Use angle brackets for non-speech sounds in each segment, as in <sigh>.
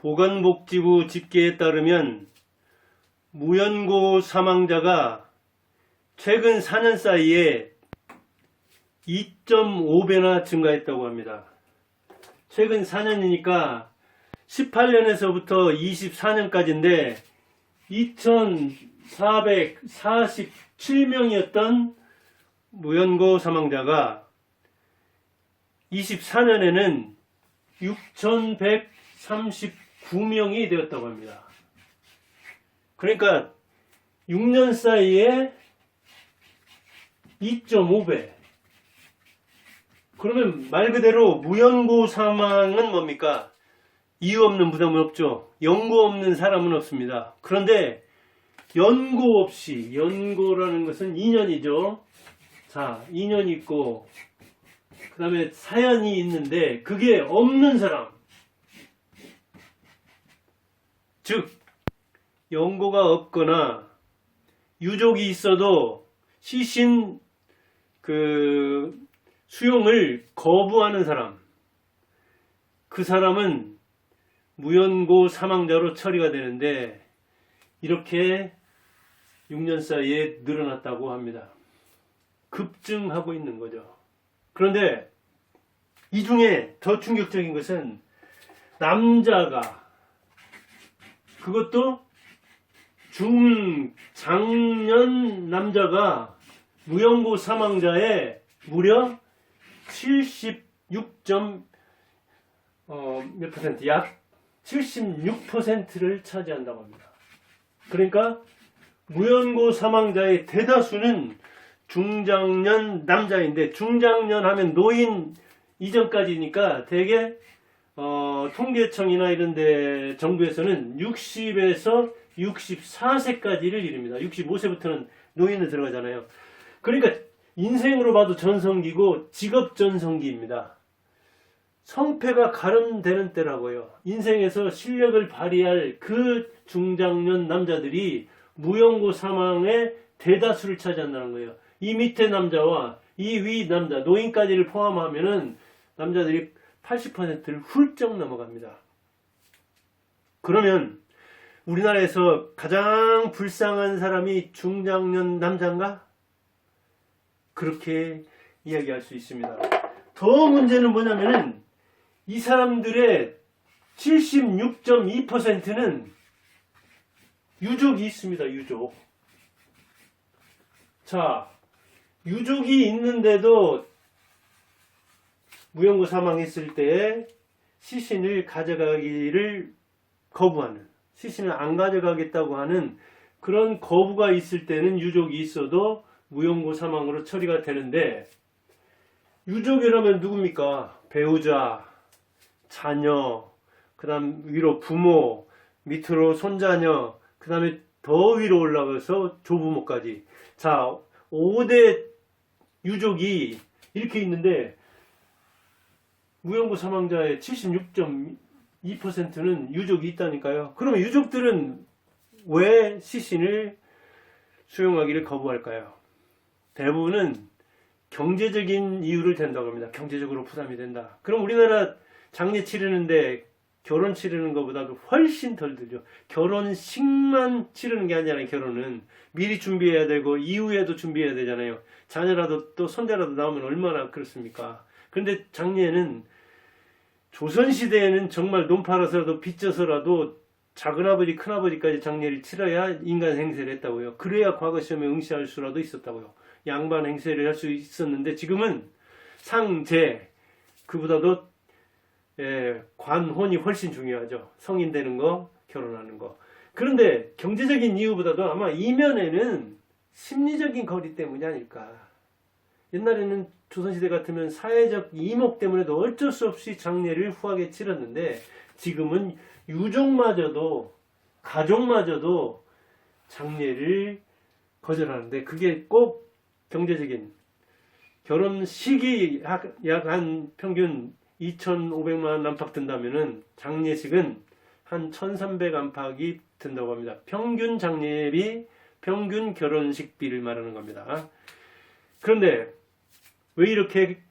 보건복지부 집계에 따르면 무연고 사망자가 최근 4년 사이에 2.5배나 증가했다고 합니다. 최근 4년이니까 18년에서부터 24년까지인데 2,447명이었던 무연고 사망자가 24년에는 6,139명이 되었다고 합니다. 그러니까 6년 사이에 2.5배. 그러면 말 그대로 무연고 사망은 뭡니까? 이유 없는 부담은 없죠. 연고 없는 사람은 없습니다. 그런데 연고 없이 연고라는 것은 2년이죠. 자, 2년 있고 그 다음에 사연이 있는데 그게 없는 사람. 즉 연고가 없거나 유족이 있어도 시신 그 수용을 거부하는 사람. 그 사람은 무연고 사망자로 처리가 되는데 이렇게 6년 사이에 늘어났다고 합니다. 급증하고 있는 거죠. 그런데 이 중에 더 충격적인 것은 남자가 그것도 중장년 남자가 무연고 사망자의 무려 76점 어, 몇 퍼센트? 약 76%를 차지한다고 합니다. 그러니까 무연고 사망자의 대다수는 중장년 남자인데 중장년 하면 노인 이전까지니까 대개 어, 통계청이나 이런데 정부에서는 60에서 64세까지를 이릅니다. 65세부터는 노인을 들어가잖아요. 그러니까 인생으로 봐도 전성기고 직업 전성기입니다. 성패가 가름되는 때라고요. 인생에서 실력을 발휘할 그 중장년 남자들이 무연고 사망의 대다수를 차지한다는 거예요. 이 밑에 남자와 이 위 남자, 노인까지를 포함하면은 남자들이 80%를 훌쩍 넘어갑니다. 그러면 우리나라에서 가장 불쌍한 사람이 중장년 남자인가? 그렇게 이야기할 수 있습니다. 더 문제는 뭐냐면은 이 사람들의 76.2%는 유족이 있습니다. 유족. 자, 유족이 있는데도 무연고 사망했을 때 시신을 가져가기를 거부하는, 시신을 안 가져가겠다고 하는 그런 거부가 있을 때는 유족이 있어도 무연고 사망으로 처리가 되는데, 유족이라면 누굽니까? 배우자, 자녀, 그 다음 위로 부모, 밑으로 손자녀, 그 다음에 더 위로 올라가서 조부모까지. 자, 5대 유족이 이렇게 있는데, 무연고 사망자의 76.2%는 유족이 있다니까요. 그러면 유족들은 왜 시신을 수용하기를 거부할까요? 대부분은 경제적인 이유를 된다고 합니다. 경제적으로 부담이 된다. 그럼 우리나라 장례 치르는데 결혼 치르는 것보다도 훨씬 덜 들죠. 결혼식만 치르는 게 아니라 결혼은 미리 준비해야 되고 이후에도 준비해야 되잖아요. 자녀라도 또 손자라도 나오면 얼마나 그렇습니까? 그런데 장례는 조선시대에는 정말 논 팔아서라도 빚져서라도 작은아버지 큰아버지까지 장례를 치러야 인간 행세를 했다고요. 그래야 과거 시험에 응시할 수라도 있었다고요. 양반 행세를 할 수 있었는데 지금은 상제 그보다도 예, 관혼이 훨씬 중요하죠. 성인 되는 거, 결혼하는 거. 그런데 경제적인 이유보다도 아마 이면에는 심리적인 거리 때문이 아닐까. 옛날에는 조선시대 같으면 사회적 이목 때문에도 어쩔 수 없이 장례를 후하게 치렀는데 지금은 유족마저도 가족마저도 장례를 거절하는데 그게 꼭 경제적인 결혼 시기 약한 평균 2,500만 안팎 든다면은 장례식은 한 1,300 안팎이 든다고 합니다. 평균 장례비, 평균 결혼식비를 말하는 겁니다. 그런데 왜 이렇게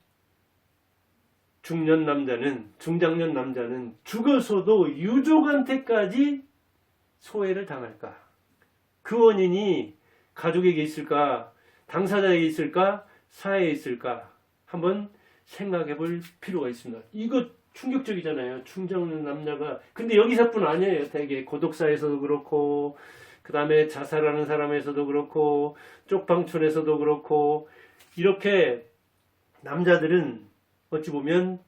중년 남자는 중장년 남자는 죽어서도 유족한테까지 소외를 당할까? 그 원인이 가족에게 있을까? 당사자에게 있을까? 사회에 있을까? 한번 생각해 볼 필요가 있습니다. 이거 충격적이잖아요. 중장년 남자가. 근데 여기서뿐 아니에요. 되게 고독사에서도 그렇고, 그 다음에 자살하는 사람에서도 그렇고, 쪽방촌에서도 그렇고, 이렇게 남자들은 어찌 보면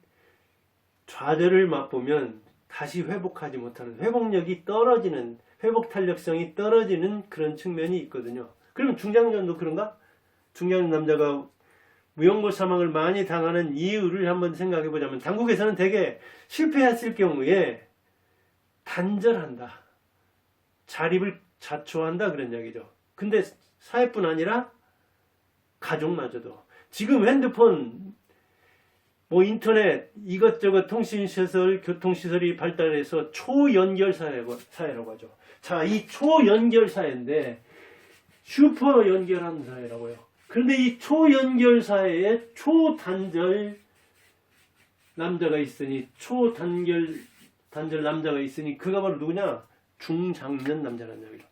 좌절을 맛보면 다시 회복하지 못하는, 회복력이 떨어지는, 회복 탄력성이 떨어지는 그런 측면이 있거든요. 그럼 중장년도 그런가? 중장년 남자가 무용고 사망을 많이 당하는 이유를 한번 생각해 보자면 당국에서는 대개 실패했을 경우에 단절한다. 자립을 자초한다 그런 이야기죠. 근데 사회뿐 아니라 가족마저도 지금 핸드폰 뭐 인터넷 이것저것 통신시설 교통시설이 발달해서 초연결 사회라고, 사회라고 하죠. 자, 이 초연결 사회인데 슈퍼 연결한 사회라고요. 그런데 이 초연결 사회에 초단절 남자가 있으니 초단결 단절 남자가 있으니 그가 바로 누구냐? 중장년 남자라는 얘기죠.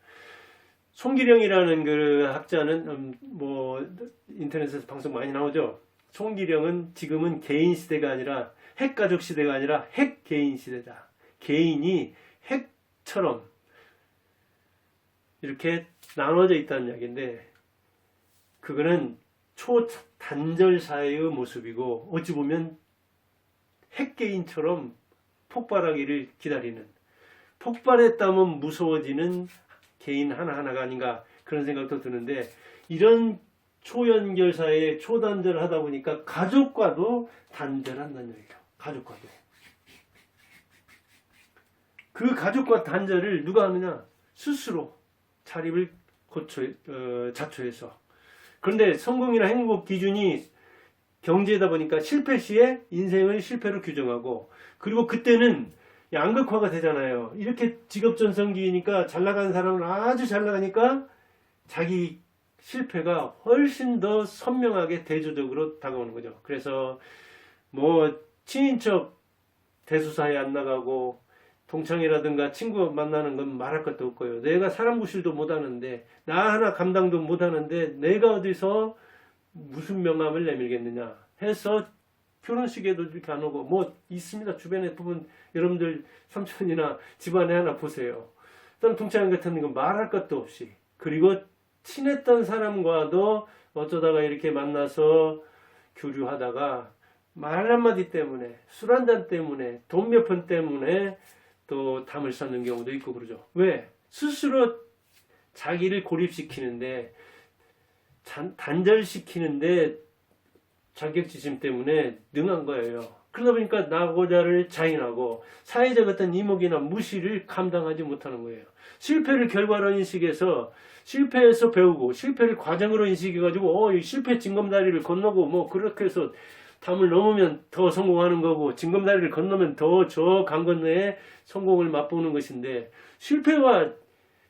송기령이라는 그 학자는 음, 뭐 인터넷에서 방송 많이 나오죠. 송기령은 지금은 개인 시대가 아니라 핵가족 시대가 아니라 핵 개인 시대다. 개인이 핵처럼 이렇게 나눠져 있다는 이야기인데 그거는 초단절 사회의 모습이고 어찌 보면 핵개인처럼 폭발하기를 기다리는 폭발했다면 무서워지는 개인 하나하나가 아닌가 그런 생각도 드는데 이런 초연결 사회에 초단절 하다 보니까 가족과도 단절한다는 얘기죠. 가족과도. 그 가족과 단절을 누가 하느냐? 스스로 자립을 고쳐, 어, 자초해서. 그런데 성공이나 행복 기준이 경제다 보니까 실패 시에 인생을 실패로 규정하고 그리고 그때는 양극화가 되잖아요. 이렇게 직업 전성기니까 잘 나가는 사람은 아주 잘 나가니까 자기 실패가 훨씬 더 선명하게 대조적으로 다가오는 거죠. 그래서 뭐 친인척 대수사에 안 나가고 동창이라든가 친구 만나는 건 말할 것도 없고요. 내가 사람 구실도 못 하는데 나 하나 감당도 못 하는데 내가 어디서 무슨 명함을 내밀겠느냐 해서 결혼식에도 이렇게 안 오고 뭐 있습니다. 주변에 부분 여러분들 삼촌이나 집안에 하나 보세요. 어떤 동창 같은 건 말할 것도 없이 그리고 친했던 사람과도 어쩌다가 이렇게 만나서 교류하다가 말 한마디 때문에 술 한 잔 때문에 돈 몇 푼 때문에 또 담을 쌓는 경우도 있고 그러죠. 왜? 스스로 자기를 고립시키는데 잔- 단절시키는데 자격지심 때문에 능한 거예요. 그러다 보니까 나고자를 자인하고 사회적 어떤 이목이나 무시를 감당하지 못하는 거예요. 실패를 결과로 인식해서 실패해서 배우고 실패를 과정으로 인식해가지고 어, 이 실패 징검다리를 건너고 뭐 그렇게 해서 담을 넘으면 더 성공하는 거고 징검다리를 건너면 더 저 강 건너에 성공을 맛보는 것인데 실패와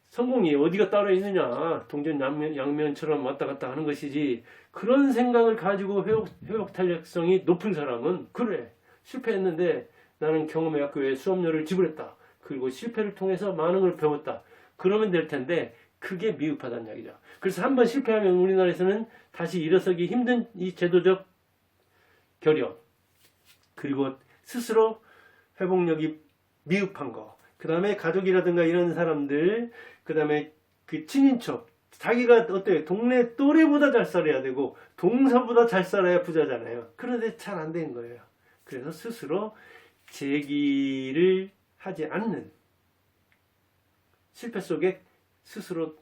성공이 어디가 따로 있느냐? 동전 양면, 양면처럼 왔다 갔다 하는 것이지. 그런 생각을 가지고 회복, 회복 탄력성이 높은 사람은 그래. 실패했는데 나는 경험의 학교에 수업료를 지불했다. 그리고 실패를 통해서 많은 걸 배웠다. 그러면 될 텐데 그게 미흡하다는 이야기죠. 그래서 한번 실패하면 우리나라에서는 다시 일어서기 힘든 이 제도적 결여 그리고 스스로 회복력이 미흡한 거. 그 다음에 가족이라든가 이런 사람들, 그 다음에 그 친인척, 자기가 어때요? 동네 또래보다 잘 살아야 되고, 동서보다 잘 살아야 부자잖아요. 그런데 잘 안 된 거예요. 그래서 스스로 제기를 하지 않는 실패 속에 스스로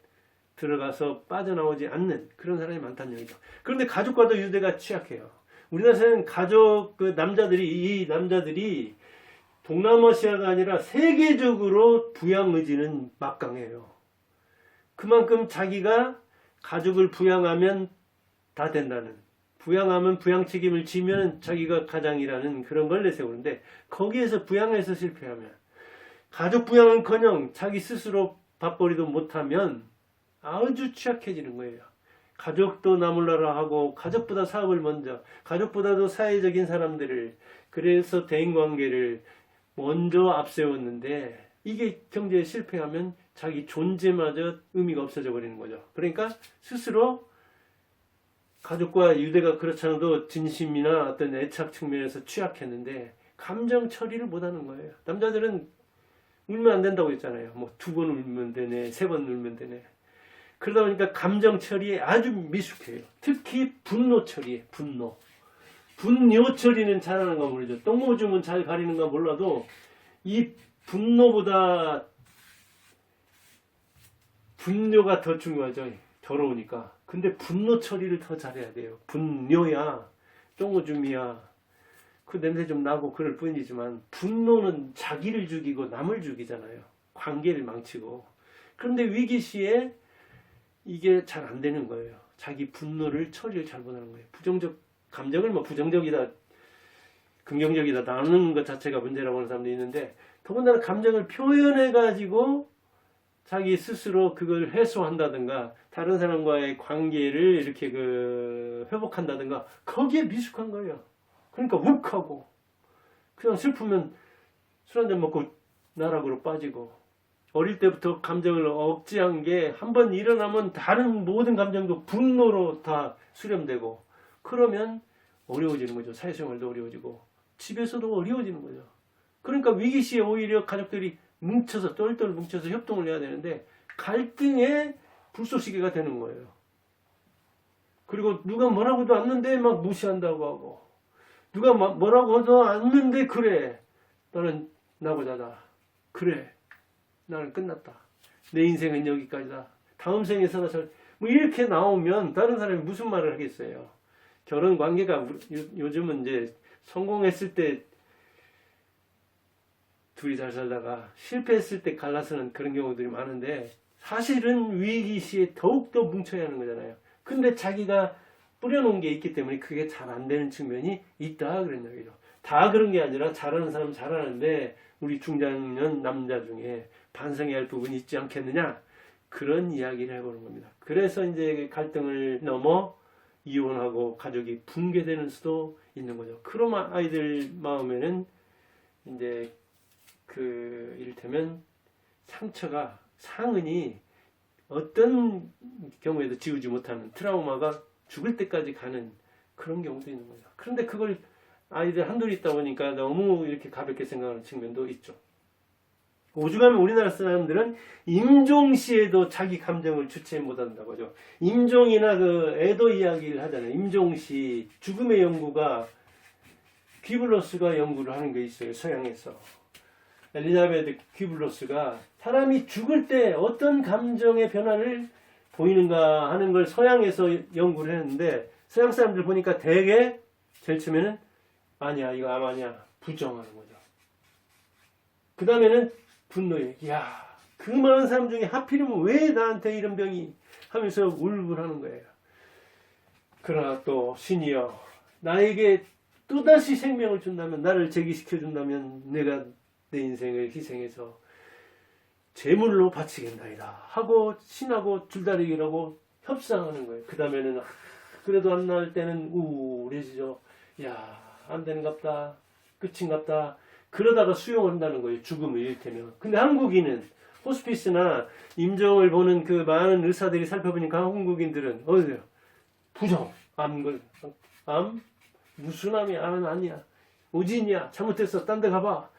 들어가서 빠져나오지 않는 그런 사람이 많다는 얘기죠. 그런데 가족과도 유대가 취약해요. 우리나라에서는 가족 그 남자들이 이 남자들이 동남아시아가 아니라 세계적으로 부양 의지는 막강해요. 그만큼 자기가 가족을 부양하면 다 된다는 부양하면 부양 책임을 지면 자기가 가장이라는 그런 걸 내세우는데 거기에서 부양해서 실패하면 가족 부양은커녕 자기 스스로 밥벌이도 못하면 아주 취약해지는 거예요. 가족도 나몰라라 하고 가족보다 사업을 먼저 가족보다도 사회적인 사람들을 그래서 대인관계를 먼저 앞세웠는데 이게 경제에 실패하면 자기 존재마저 의미가 없어져 버리는 거죠. 그러니까 스스로 가족과 유대가 그렇지 않아도 진심이나 어떤 애착 측면에서 취약했는데 감정 처리를 못하는 거예요. 남자들은 울면 안 된다고 했잖아요. 뭐 두 번 울면 되네, 세 번 울면 되네. 그러다 보니까 감정 처리에 아주 미숙해요. 특히 분노 처리에 분노. 분뇨 처리는 잘하는 건 모르죠. 똥오줌은 잘 가리는 건 몰라도 이 분노보다 분뇨가 더 중요하죠. 더러우니까. 근데 분노 처리를 더 잘해야 돼요. 분뇨야, 똥오줌이야. 그 냄새 좀 나고 그럴 뿐이지만 분노는 자기를 죽이고 남을 죽이잖아요. 관계를 망치고. 그런데 위기 시에 이게 잘 안 되는 거예요. 자기 분노를 처리를 잘 못하는 거예요. 부정적 감정을 뭐 부정적이다, 긍정적이다 나누는 것 자체가 문제라고 하는 사람도 있는데 더군다나 감정을 표현해 가지고 자기 스스로 그걸 해소한다든가 다른 사람과의 관계를 이렇게 그 회복한다든가 거기에 미숙한 거예요. 그러니까 욱하고 그냥 슬프면 술 한잔 먹고 나락으로 빠지고 어릴 때부터 감정을 억제한 게 한 번 일어나면 다른 모든 감정도 분노로 다 수렴되고 그러면 어려워지는 거죠. 사회생활도 어려워지고 집에서도 어려워지는 거죠. 그러니까 위기 시에 오히려 가족들이 뭉쳐서 똘똘 뭉쳐서 협동을 해야 되는데 갈등의 불쏘시개가 되는 거예요. 그리고 누가 뭐라고도 않는데 막 무시한다고 하고 누가 막 뭐라고 해도 않는데 그래 너는 나보다다 그래 나는 끝났다 내 인생은 여기까지다 다음 생에서는 저- 뭐 이렇게 나오면 다른 사람이 무슨 말을 하겠어요 결혼 관계가 요즘은 이제 성공했을 때 둘이 잘 살다가 실패했을 때 갈라서는 그런 경우들이 많은데 사실은 위기 시에 더욱더 뭉쳐야 하는 거잖아요. 근데 자기가 뿌려놓은 게 있기 때문에 그게 잘 안 되는 측면이 있다 그런 얘기죠. 다 그런 게 아니라 잘하는 사람 잘하는데 우리 중장년 남자 중에 반성해야 할 부분이 있지 않겠느냐 그런 이야기를 해보는 겁니다. 그래서 이제 갈등을 넘어 이혼하고 가족이 붕괴되는 수도 있는 거죠. 그런 아이들 마음에는 이제 그 이를테면 상처가 상흔이 어떤 경우에도 지우지 못하는 트라우마가 죽을 때까지 가는 그런 경우도 있는 거죠. 그런데 그걸 아이들 한둘이 있다 보니까 너무 이렇게 가볍게 생각하는 측면도 있죠. 오죽하면 우리나라 사람들은 임종 시에도 자기 감정을 주체 못한다고 하죠. 임종이나 그 애도 이야기를 하잖아요. 임종 시 죽음의 연구가 귀블러스가 연구를 하는 게 있어요. 서양에서. 엘리자베트 귀블러스가 사람이 죽을 때 어떤 감정의 변화를 보이는가 하는 걸 서양에서 연구를 했는데 서양 사람들 보니까 대개 제일 처음에는 아니야 이거 암 아니야 부정하는 거죠. 그 다음에는 분노해. 이야 그 많은 사람 중에 하필이면 왜 나한테 이런 병이 하면서 울분하는 거예요. 그러나 또 신이여 나에게 또다시 생명을 준다면 나를 제기시켜 준다면 내가 내 인생을 희생해서 제물로 바치겠나이다 하고 신하고 줄다리기를 하고 협상하는 거예요. 그 다음에는 그래도 안 나을 때는 우울해지죠. 야 안 되는갑다 끝인갑다 그러다가 수용한다는 거예요. 죽음을 일테면. 근데 한국인은 호스피스나 임종을 보는 그 많은 의사들이 살펴보니까 한국인들은 어디요? 부정, 암, 걸- 암, 무슨 암이야? 암은 아니야. 오진이야. 잘못했어. 딴 데 가봐.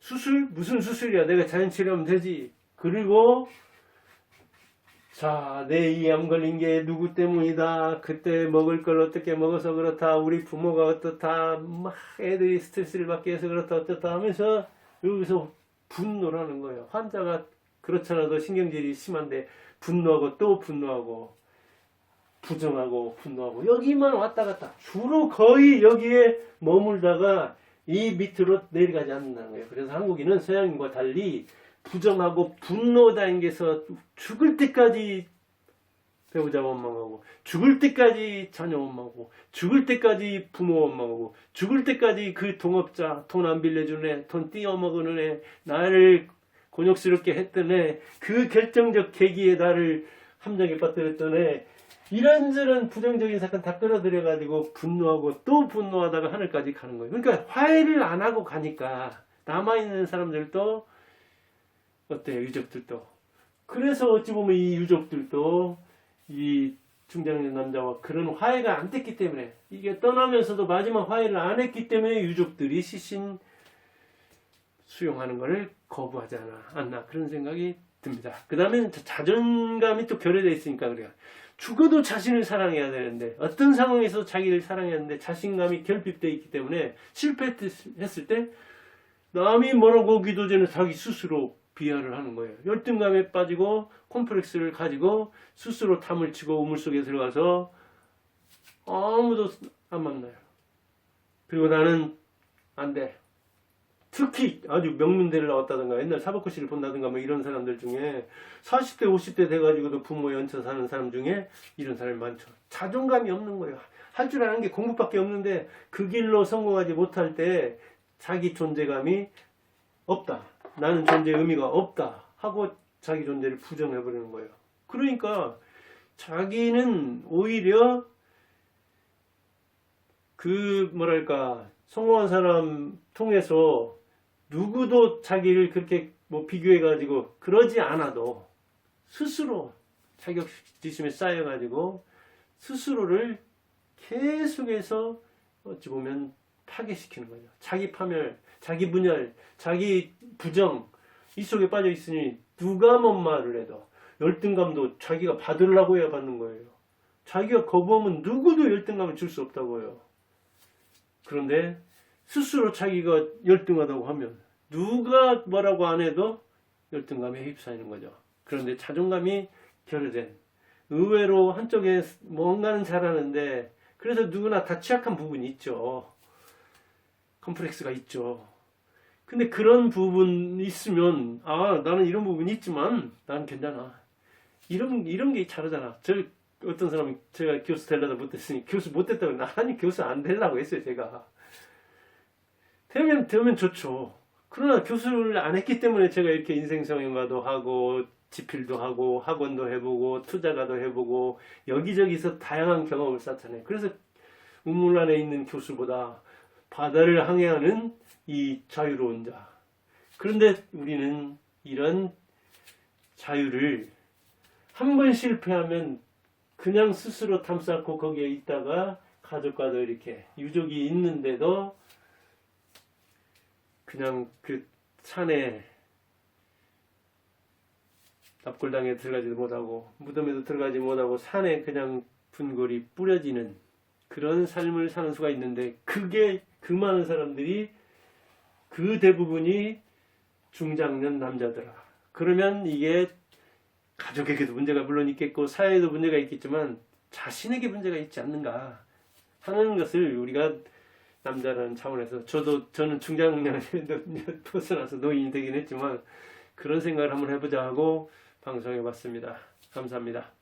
수술? 무슨 수술이야? 내가 자연 치료하면 되지. 그리고 자, 내 이 암 걸린 게 누구 때문이다. 그때 먹을 걸 어떻게 먹어서 그렇다. 우리 부모가 어떻다. 막 애들이 스트레스를 받게 해서 그렇다. 어떻다 하면서 여기서 분노를 하는 거예요. 환자가 그렇잖아도 신경질이 심한데 분노하고 또 분노하고 부정하고 분노하고 여기만 왔다 갔다 주로 거의 여기에 머물다가 이 밑으로 내려가지 않는다는 거예요. 그래서 한국인은 서양인과 달리 부정하고 분노 단계에서 죽을 때까지 배우자 원망하고 죽을 때까지 자녀 원망하고 죽을 때까지 부모 원망하고 죽을 때까지 그 동업자 돈 안 빌려주는 애, 돈 띄어먹는 애, 나를 곤욕스럽게 했던 애, 그 결정적 계기에 나를 함정에 빠뜨렸던 애, 이런저런 부정적인 사건 다 끌어들여 가지고 분노하고 또 분노하다가 하늘까지 가는 거예요. 그러니까 화해를 안 하고 가니까 남아 있는 사람들도 어때요? 유족들도. 그래서 어찌 보면 이 유족들도 이 중장년 남자와 그런 화해가 안 됐기 때문에 이게 떠나면서도 마지막 화해를 안 했기 때문에 유족들이 시신 수용하는 것을 거부하지 않아, 않나 그런 생각이 듭니다. 그 다음에 자존감이 또 결여되어 있으니까 그래요. 죽어도 자신을 사랑해야 되는데 어떤 상황에서 자기를 사랑해야 하는데 자신감이 결핍되어 있기 때문에 실패했을 때 남이 뭐라고 하기도 전에 자기 스스로 비하를 하는 거예요. 열등감에 빠지고 콤플렉스를 가지고 스스로 탐을 치고 우물 속에 들어가서 아무도 안 만나요. 그리고 나는 안 돼. 특히 아주 명문대를 나왔다든가 옛날 사법고시를 본다든가 뭐 이런 사람들 중에 40대 50대 돼가지고도 부모 연처 사는 사람 중에 이런 사람이 많죠. 자존감이 없는 거예요. 할 줄 아는 게 공부밖에 없는데 그 길로 성공하지 못할 때 자기 존재감이 없다. 나는 존재의 의미가 없다. 하고 자기 존재를 부정해버리는 거예요. 그러니까 자기는 오히려 그 뭐랄까 성공한 사람 통해서 누구도 자기를 그렇게 뭐 비교해 가지고 그러지 않아도 스스로 자격지심에 쌓여 가지고 스스로를 계속해서 어찌 보면 파괴시키는 거죠. 자기 파멸, 자기 분열, 자기 부정 이 속에 빠져 있으니 누가 뭔 말을 해도 열등감도 자기가 받으려고 해야 받는 거예요. 자기가 거부하면 누구도 열등감을 줄 수 없다고요. 그런데 스스로 자기가 열등하다고 하면 누가 뭐라고 안 해도 열등감에 휩싸이는 거죠. 그런데 자존감이 결여된 의외로 한쪽에 뭔가는 잘하는데 그래서 누구나 다 취약한 부분이 있죠. 컴플렉스가 있죠. 근데 그런 부분이 있으면 아 나는 이런 부분이 있지만 나는 괜찮아. 이런 이런 게 잘하잖아. 저 어떤 사람이 제가 교수 되려다 못했으니 교수 못됐다고 나는 교수 안 되려고 했어요 제가. 되면 되면 좋죠. 그러나 교수를 안 했기 때문에 제가 이렇게 인생 성형과도 하고 지필도 하고 학원도 해보고 투자가도 해보고 여기저기서 다양한 경험을 쌓잖아요. 그래서 우물 안에 있는 교수보다 바다를 항해하는 이 자유로운 자. 그런데 우리는 이런 자유를 한 번 실패하면 그냥 스스로 탐쌓고 거기에 있다가 가족과도 이렇게 유족이 있는데도 그냥 그 산에 납골당에 들어가지도 못하고 무덤에도 들어가지 못하고 산에 그냥 분골이 뿌려지는 그런 삶을 사는 수가 있는데 그게 그 많은 사람들이 그 대부분이 중장년 남자더라. 그러면 이게 가족에게도 문제가 물론 있겠고 사회에도 문제가 있겠지만 자신에게 문제가 있지 않는가 하는 것을 우리가 남자라는 차원에서 저도 저는 중장년에 <laughs> 벗어나서 노인이 되긴 했지만 그런 생각을 한번 해보자 하고 방송해 봤습니다. 감사합니다.